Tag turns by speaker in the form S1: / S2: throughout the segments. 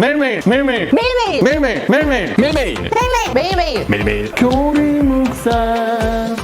S1: 매일매일 매일매일.
S2: 매일매일.
S1: 매일매일 매일매일. 매일매일.
S2: 매일매일.
S1: 매일매일. 교리 묵상.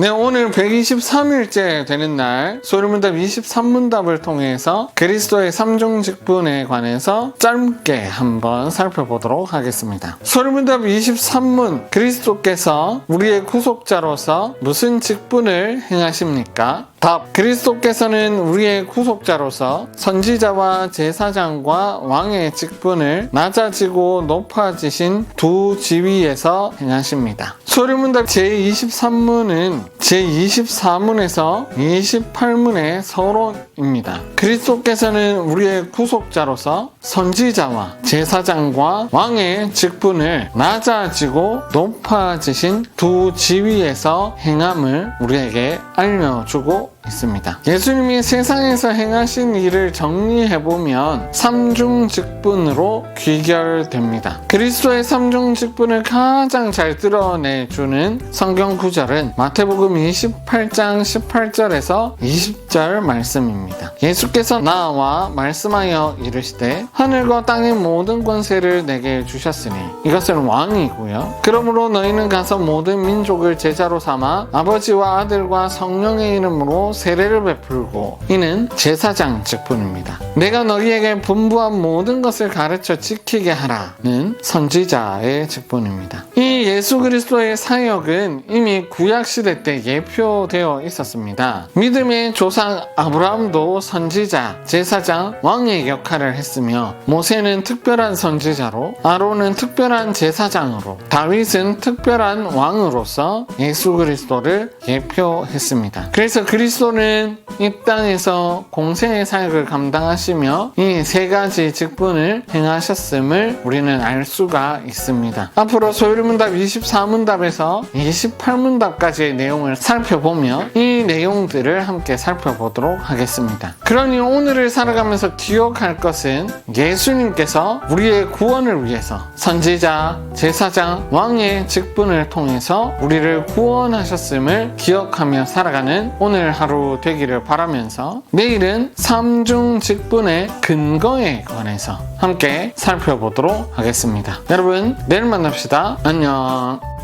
S1: 네, 오늘 123일째 되는 날 소리문답 23문답을 통해서 그리스도의 삼중 직분에 관해서 짧게 한번 살펴보도록 하겠습니다. 소리문답 23문 그리스도께서 우리의 구속자로서 무슨 직분을 행하십니까? 답. 그리스도께서는 우리의 구속자로서 선지자와 제사장과 왕의 직분을 낮아지고 높아지신 두 지위에서 행하십니다. 소리문답 제23문은 제24문에서 28문의 서론입니다. 그리스도께서는 우리의 구속자로서 선지자와 제사장과 왕의 직분을 낮아지고 높아지신 두 지위에서 행함을 우리에게 알려주고 있습니다. 예수님이 세상에서 행하신 일을 정리해보면 삼중 직분으로 귀결됩니다. 그리스도의 삼중 직분을 가장 잘 드러내주는 성경 구절은 마태복음 28장 18절에서 20절 말씀입니다. 예수께서 나와 말씀하여 이르시되 하늘과 땅의 모든 권세를 내게 주셨으니 이것은 왕이고요. 그러므로 너희는 가서 모든 민족을 제자로 삼아 아버지와 아들과 성령의 이름으로 세례를 베풀고 이는 제사장 직분입니다. 내가 너희에게 분부한 모든 것을 가르쳐 지키게 하라는 선지자의 직분입니다. 이 예수 그리스도의 사역은 이미 구약 시대 때 예표되어 있었습니다. 믿음의 조상 아브라함도 선지자, 제사장, 왕의 역할을 했으며 모세는 특별한 선지자로 아론은 특별한 제사장으로 다윗은 특별한 왕으로서 예수 그리스도를 예표했습니다. 그래서 그리스도는 이 땅에서 공생의 사역을 감당하시 며 이 세 가지 직분을 행하셨음을 우리는 알 수가 있습니다. 앞으로 소유문답 24문답에서 28문답까지의 내용을 살펴보며 이 내용들을 함께 살펴보도록 하겠습니다. 그러니 오늘을 살아가면서 기억할 것은 예수님께서 우리의 구원을 위해서 선지자, 제사장, 왕의 직분을 통해서 우리를 구원하셨음을 기억하며 살아가는 오늘 하루 되기를 바라면서 내일은 삼중 직분의 근거에 관해서 함께 살펴보도록 하겠습니다. 여러분, 내일 만납시다. 안녕.